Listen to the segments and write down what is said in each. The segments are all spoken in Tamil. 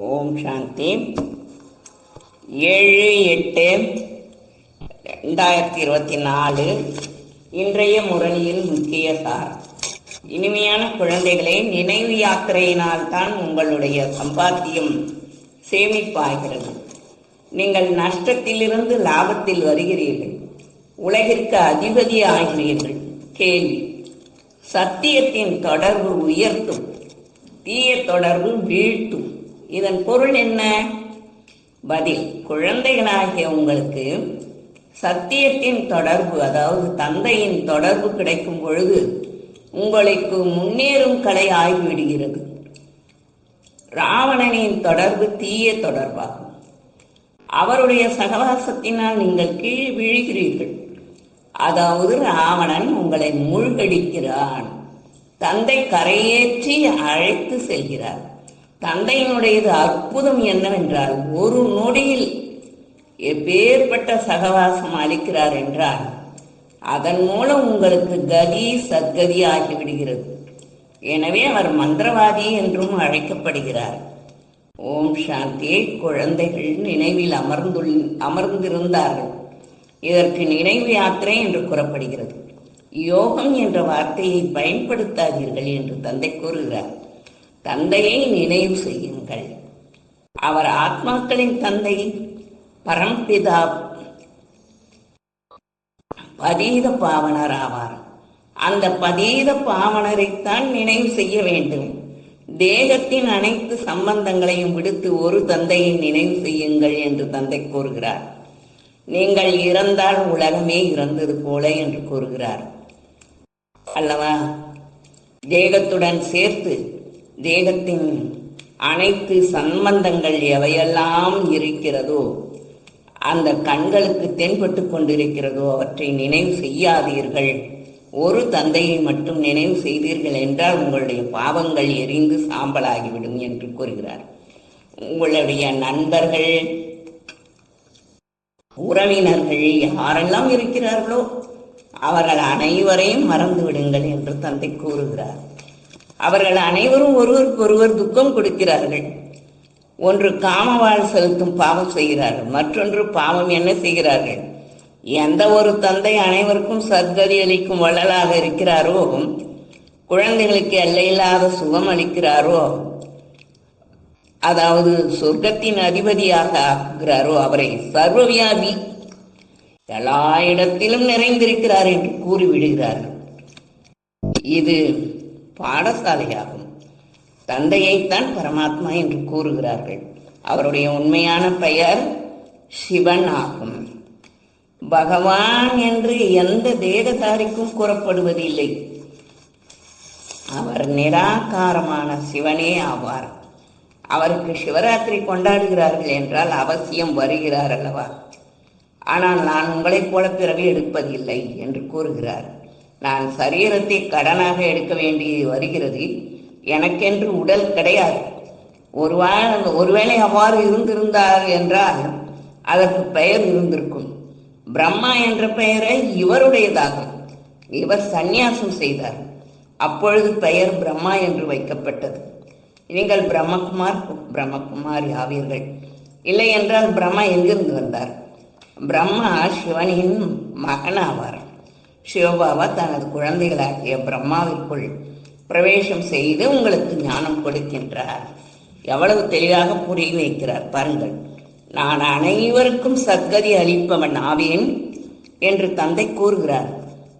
ஓம் சாந்தி. ஏழு எட்டு ரெண்டாயிரத்தி இருபத்தி நாலு. இன்றைய முரணியின் முக்கிய சார். இனிமையான குழந்தைகளை நினைவு யாத்திரையினால் தான் உங்களுடைய சம்பாத்தியம் சேமிப்பாகிறது. நீங்கள் நஷ்டத்திலிருந்து லாபத்தில் வருகிறீர்கள். உலகிற்கு அதிபதி ஆகிறீர்கள். கேள்வி. சத்தியத்தின் தொடர்பு உயர்த்தும். தீய தொடர்பு வீழ்த்தும். இதன் பொருள் என்ன? பதில். குழந்தைகளாகிய உங்களுக்கு சத்தியத்தின் தொடர்பு அதாவது தந்தையின் தொடர்பு கிடைக்கும் பொழுது உங்களுக்கு முன்னேறும் கலை ஆகிவிடுகிறது. ராவணனின் தொடர்பு தீய தொடர்பாகும். அவருடைய சகவாசத்தினால் நீங்கள் கீழ் விழுகிறீர்கள். அதாவது ராவணன் உங்களை மூழ்கடிக்கிறான். தந்தை கரையேற்றி அழைத்து செல்கிறார். தந்தையினுடையது அற்புதம் என்னவென்றால் ஒரு நொடியில் எப்பேற்பட்ட சகவாசம் அளிக்கிறார் என்றால் அதன் மூலம் உங்களுக்கு கதி சத்கதி ஆகிவிடுகிறது. எனவே அவர் மந்திரவாதி என்றும் அழைக்கப்படுகிறார். ஓம் சாந்தி குழந்தைகள் நினைவில் அமர்ந்துள் அமர்ந்திருந்தார்கள். இதற்கு நினைவு யாத்திரை என்று கூறப்படுகிறது. யோகம் என்ற வார்த்தையை பயன்படுத்தாதீர்கள் என்று தந்தை கூறுகிறார். தந்தையை நினைவு செய்யுங்கள். அவர் ஆத்மாக்களின் தந்தை பரம்பிதா பதீத பாவனர் ஆவார் அந்த பதீத பாவனரைத்தான் நினைவு செய்ய வேண்டும். தேகத்தின் அனைத்து சம்பந்தங்களையும் விடுத்து ஒரு தந்தையை நினைவு செய்யுங்கள் என்று தந்தை கூறுகிறார். நீங்கள் இறந்தால் உலகமே இறந்தது போல என்று கூறுகிறார். அல்லவா? தேகத்துடன் சேர்த்து தேகத்தின் அனைத்து சம்பந்தங்கள் எவையெல்லாம் இருக்கிறதோ அந்த கண்களுக்கு தென்பட்டு கொண்டிருக்கிறதோ அவற்றை நினைவு செய்யாதீர்கள். ஒரு தந்தையை மட்டும் நினைவு செய்தீர்கள் என்றால் உங்களுடைய பாவங்கள் எரிந்து சாம்பலாகிவிடும் என்று கூறுகிறார். உங்களுடைய நண்பர்கள் உறவினர்கள் யாரெல்லாம் இருக்கிறார்களோ அவர்கள் அனைவரையும் மறந்து விடுங்கள் என்று தந்தை கூறுகிறார். அவர்கள் அனைவரும் ஒருவருக்கு ஒருவர் துக்கம் கொடுக்கிறார்கள். ஒன்று காமவாள் செலுத்தும் பாவம் செய்கிறார்கள். மற்றொன்று பாவம் என்ன செய்கிறார்கள்? எந்த ஒரு தந்தை அனைவருக்கும் சர்க்கரி அளிக்கும் வள்ளலாக இருக்கிறாரோ குழந்தைகளுக்கு எல்லையில்லாத சுகம் அளிக்கிறாரோ அதாவது சொர்க்கத்தின் அதிபதியாக ஆக்குகிறாரோ அவரை சர்வவியாபி எல்லா இடத்திலும் நிறைந்திருக்கிறார் என்று கூறிவிடுகிறார்கள். இது பாடசாலையாகும். தந்தையைத்தான் பரமாத்மா என்று கூறுகிறார்கள். அவருடைய உண்மையான பெயர் சிவன் ஆகும். பகவான் என்று எந்த தேகதாரிக்கும் கூறப்படுவதில்லை. அவர் நிராகாரமான சிவனே ஆவார். அவருக்கு சிவராத்திரி கொண்டாடுகிறார்கள் என்றால் அவசியம் வருகிறார் அல்லவா? ஆனால் நான் உங்களைப் போல பிறகு எடுப்பதில்லை என்று கூறுகிறார். நான் சரீரத்தை கடனாக எடுக்க வேண்டி வருகிறது. எனக்கென்று உடல் கிடையாது. ஒருவா ஒருவேளை அவ்வாறு இருந்திருந்தார் என்றால் அதற்கு பெயர் இருந்திருக்கும். பிரம்மா என்ற பெயரை இவருடையதாகும். இவர் சந்நியாசம் செய்தார். அப்பொழுது பெயர் பிரம்மா என்று வைக்கப்பட்டது. நீங்கள் பிரம்மகுமார் பிரம்மகுமாரி ஆவீர்கள். இல்லை என்றால் பிரம்மா எங்கிருந்து வந்தார்? பிரம்மா சிவனின் மகனாவார். சிவபாபா தனது குழந்தைகளாகிய பிரம்மாவிற்குள் பிரவேசம் செய்து உங்களுக்கு ஞானம் கொடுக்கின்றார். எவ்வளவு தெளிவாக புரிய வைக்கிறார் பாருங்கள். நான் அனைவருக்கும் சத்கதி அளிப்பவன் ஆவேன் என்று தந்தை கூறுகிறார்.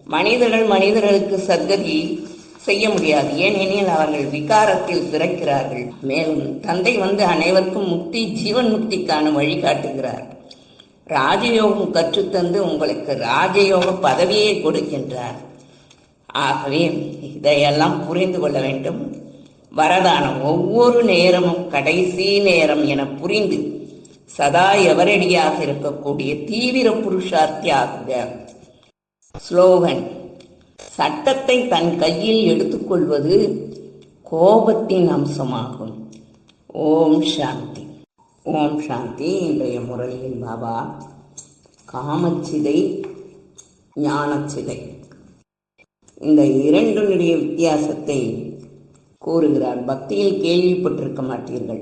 மனிதர்கள் மனிதர்களுக்கு சத்கதி செய்ய முடியாது. ஏனெனில் அவர்கள் விகாரத்தில் பிறக்கிறார்கள். மேலும் தந்தை வந்து அனைவருக்கும் முக்தி ஜீவன் முக்திக்கான வழிகாட்டுகிறார். ராஜயோகம் கற்றுத்தந்து உங்களுக்கு ராஜயோக பதவியை கொடுக்கின்றார். ஆகவே இதையெல்லாம் புரிந்து கொள்ள வேண்டும். வரதானம் ஒவ்வொரு நேரமும் கடைசி நேரம் என புரிந்து சதா எவரடியாக இருக்கக்கூடிய தீவிர புருஷார்த்தியாக ஸ்லோகன் சட்டத்தை தன் கையில் எடுத்துக்கொள்வது கோபத்தின் அம்சமாகும். ஓம் சாந்தி. ஓம் சாந்தி இன்றைய முரளியில் பாபா காமச்சிதை ஞானச்சிதை. இந்த இரண்டினுடைய வித்தியாசத்தை கூறுகிறார். பக்தியில் கேள்விப்பட்டிருக்க மாட்டீர்கள்.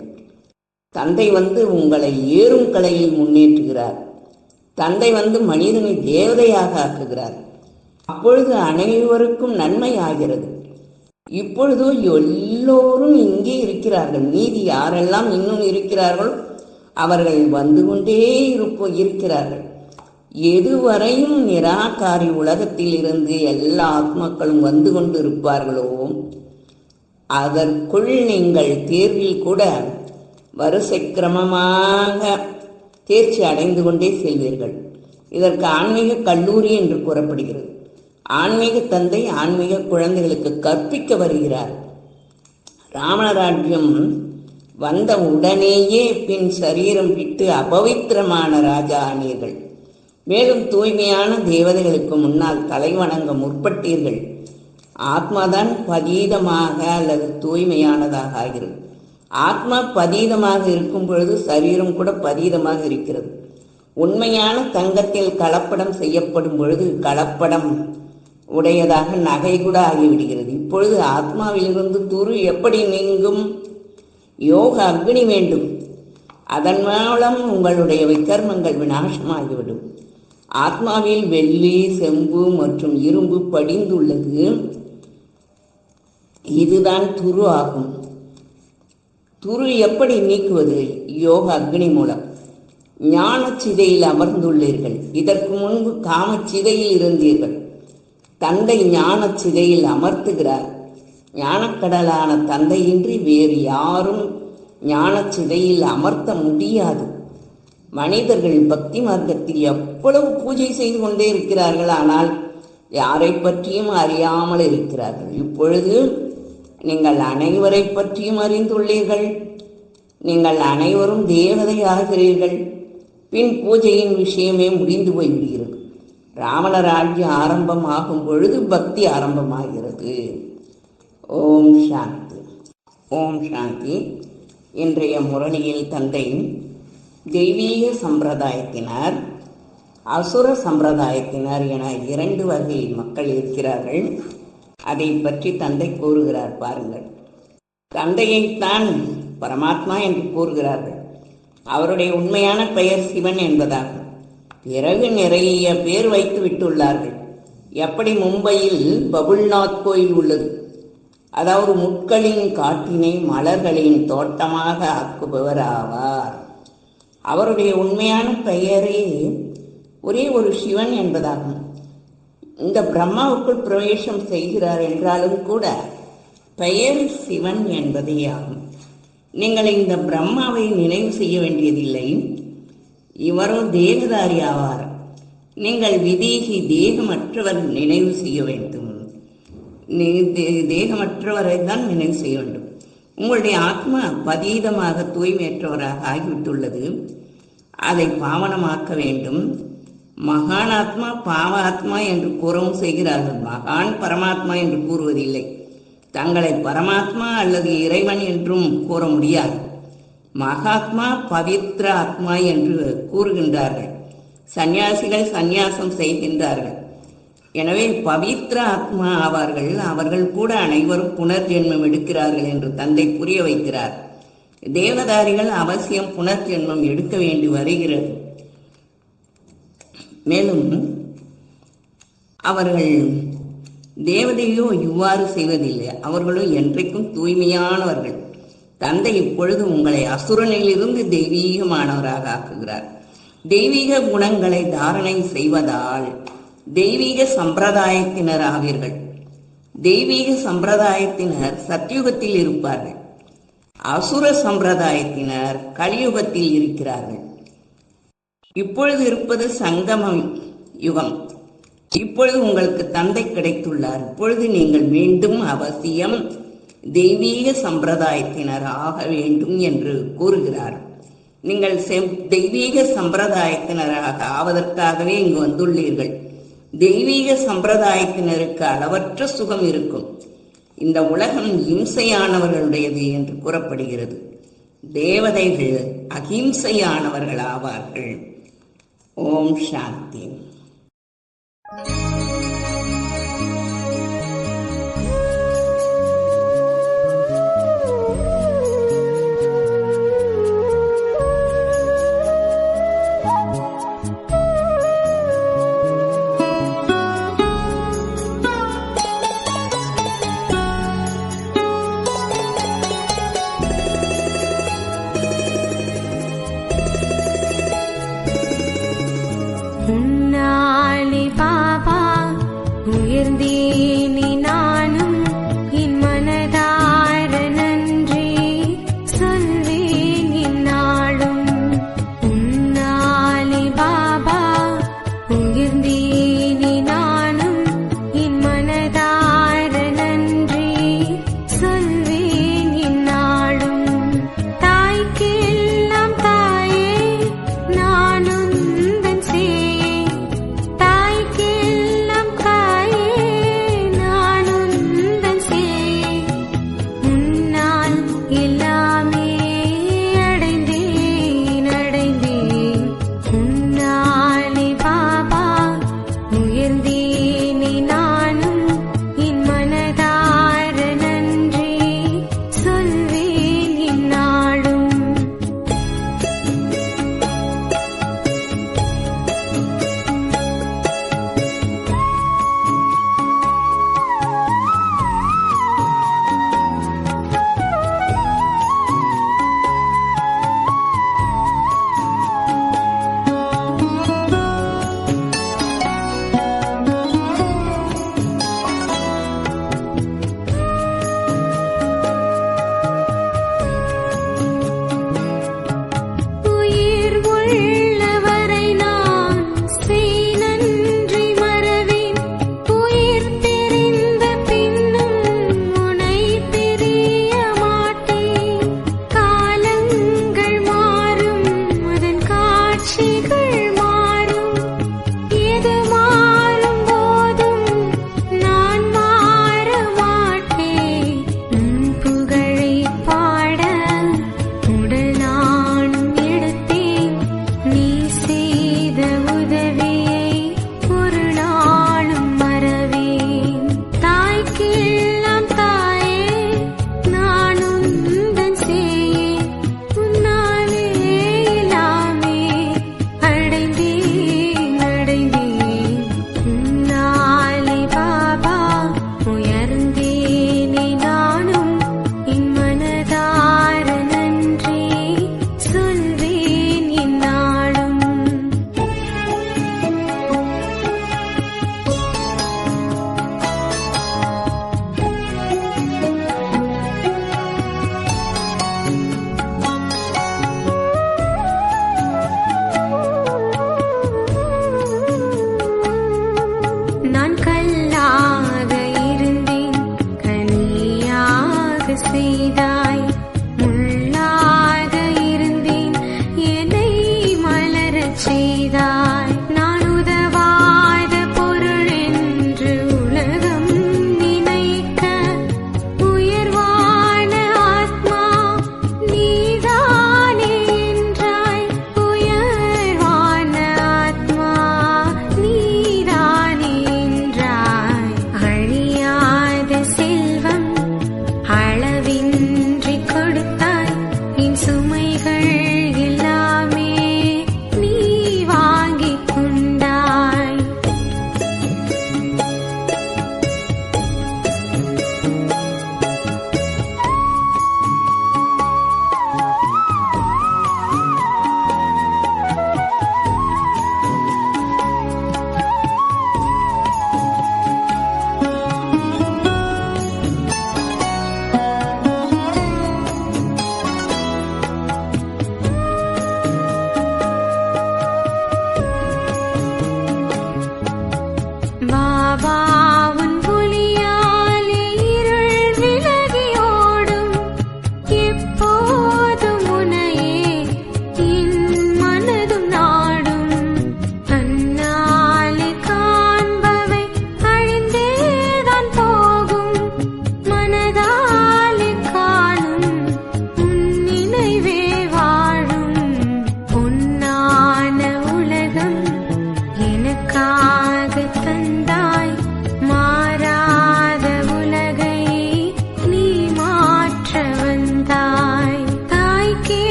தந்தை வந்து உங்களை ஏறும் கலையில் முன்னேற்றுகிறார். தந்தை வந்து மனிதனை தேவதையாக ஆக்குகிறார். அப்பொழுது அனைவருக்கும் நன்மை ஆகிறது. இப்பொழுது எல்லோரும் இங்கே இருக்கிறார்கள். மீதி யாரெல்லாம் இன்னும் இருக்கிறார்களோ அவர்கள் வந்து கொண்டே இருப்போ இருக்கிறார்கள். எதுவரையும் நிராகாரி உலகத்தில் இருந்து எல்லா ஆத்மாக்களும் வந்து கொண்டு இருப்பார்களோ அதற்குள் நீங்கள் தேர்வில் கூட வரிசை கிரமமாக தேர்ச்சி அடைந்து கொண்டே செல்வீர்கள். இதற்கு ஆன்மீக கல்லூரி என்று கூறப்படுகிறது. ஆன்மீக தந்தை ஆன்மீக குழந்தைகளுக்கு கற்பிக்க வருகிறார். ராமராஜ்யம் வந்த உடனேயே பின் சரீரம் விட்டு அபவித்திரமான ராஜா ஆனீர்கள். மேலும் தூய்மையான தேவதைகளுக்கு முன்னால் தலைவணங்க முற்பட்டீர்கள். ஆத்மாதான் பதீதமாக அல்லது தூய்மையானதாக ஆகிறது. ஆத்மா பதீதமாக இருக்கும் பொழுது சரீரம் கூட பதீதமாக இருக்கிறது. உண்மையான தங்கத்தில் கலப்படம் செய்யப்படும் பொழுது கலப்படம் உடையதாக நகை கூட ஆகிவிடுகிறது. இப்பொழுது ஆத்மாவிலிருந்து துரு எப்படி நீங்கும்? யோக அக்னி வேண்டும். அதன் மூலம் உங்களுடைய விக்கர்மங்கள் விநாசமாகிவிடும். ஆத்மாவில் வெள்ளி செம்பு மற்றும் இரும்பு படிந்துள்ளது. இதுதான் துரு ஆகும். துரு எப்படி நீக்குவது? யோக அக்னி மூலம். ஞான சிதையில் அமர்ந்துள்ளீர்கள். இதற்கு முன்பு காமச்சிதையில் இருந்தீர்கள். தந்தை ஞான சிதையில் அமர்த்துகிறார். ஞானக்கடலான தந்தையின்றி வேறு யாரும் ஞான சிதையில் அமர்த்த முடியாது. மனிதர்கள் பக்தி மார்க்கத்தில் எவ்வளவு பூஜை செய்து கொண்டே இருக்கிறார்கள். ஆனால் யாரை பற்றியும் அறியாமல் இருக்கிறார்கள். இப்பொழுது நீங்கள் அனைவரை பற்றியும் அறிந்துள்ளீர்கள். நீங்கள் அனைவரும் தேவதை ஆகிறீர்கள் பின் பூஜையின் விஷயமே முடிந்து போய்விடுகிறது. ராவண ராஜ்யம் ஆரம்பமாகும் பொழுது பக்தி ஆரம்பமாகிறது. ஓம் சாந்தி. ஓம் சாந்தி. இன்றைய முரணியில் தந்தை தெய்வீக சம்பிரதாயத்தினர் அசுர சம்பிரதாயத்தினர் என இரண்டு வகை மக்கள் இருக்கிறார்கள். அதை பற்றி தந்தை கூறுகிறார் பாருங்கள். தந்தையைத்தான் பரமாத்மா என்று கூறுகிறார்கள். அவருடைய உண்மையான பெயர் சிவன் என்பதாகும். பிறகு நிறைய பேர் வைத்து விட்டுள்ளார்கள் எப்படி மும்பையில் பபுல்நாத் கோயில் உள்ளது? அதாவது முட்களின் காட்டினை மலர்களின் தோட்டமாக ஆக்குபவர் ஆவார். அவருடைய உண்மையான பெயரே ஒரே ஒரு சிவன் என்பதாகும். இந்த பிரம்மாவுக்குள் பிரவேசம் செய்கிறார் என்றாலும் கூட பெயர் சிவன் என்பதே ஆகும். நீங்கள் இந்த பிரம்மாவை நினைவு செய்ய வேண்டியதில்லை. இவரும் தேகதாரி ஆவார். நீங்கள் விதேகி தேகமற்றவர் நினைவு செய்ய வேண்டும். தேகமற்றவரை தான் நினைவு செய்ய வேண்டும். உங்களுடைய ஆத்மா பதீதமாக தூய்மையற்றவராக ஆகிவிட்டுள்ளது. அதை பாவனமாக்க வேண்டும். மகான் ஆத்மா பாவ ஆத்மா என்று கூறவும் செய்கிறார்கள். மகான் பரமாத்மா என்று கூறுவதில்லை. தங்களை பரமாத்மா அல்லது இறைவன் என்றும் கூற முடியாது. மகாத்மா பவித்ர ஆத்மா என்று கூறுகின்றார்கள். சந்நியாசிகள் சந்நியாசம் செய்கின்றார்கள். எனவே பவித்ர ஆத்மா ஆவார்கள் அவர்கள் கூட அனைவரும் புனர்ஜென்மம் எடுக்கிறார்கள் என்று தந்தை புரிய வைக்கிறார். தேவதாரிகள் அவசியம் புனர்ஜென்மம் எடுக்க வேண்டி வருகிறது. மேலும் அவர்கள் தேவதையோ இவ்வாறு செய்வதில்லை. அவர்களோ என்றைக்கும் தூய்மையானவர்கள். தந்தை இப்பொழுது உங்களை அசுரனிலிருந்து தெய்வீகமானவராக ஆக்குகிறார். தெய்வீக குணங்களை தாரணை செய்வதால் தெய்வீக சம்பிரதாயத்தினர் ஆவீர்கள் தெய்வீக சம்பிரதாயத்தினர் சத்யுகத்தில் இருப்பார்கள். அசுர சம்பிரதாயத்தினர் கலியுகத்தில் இருக்கிறார்கள். இப்பொழுது இருப்பது சங்கமம் யுகம். இப்பொழுது உங்களுக்கு தந்தை கிடைத்துள்ளார். இப்பொழுது நீங்கள் மீண்டும் அவசியம் தெய்வீக சம்பிரதாயத்தினர் ஆக வேண்டும் என்று கூறுகிறார். நீங்கள் தெய்வீக சம்பிரதாயத்தினராக ஆவதற்காகவே இங்கு வந்துள்ளீர்கள். தெய்வீக சம்பிரதாயத்தினருக்கு அளவற்ற சுகம் இருக்கும். இந்த உலகம் இம்சையானவர்களுடையது என்று கூறப்படுகிறது. தேவதைகள் அகிம்சையானவர்கள் ஆவார்கள் ஓம் சாந்தி.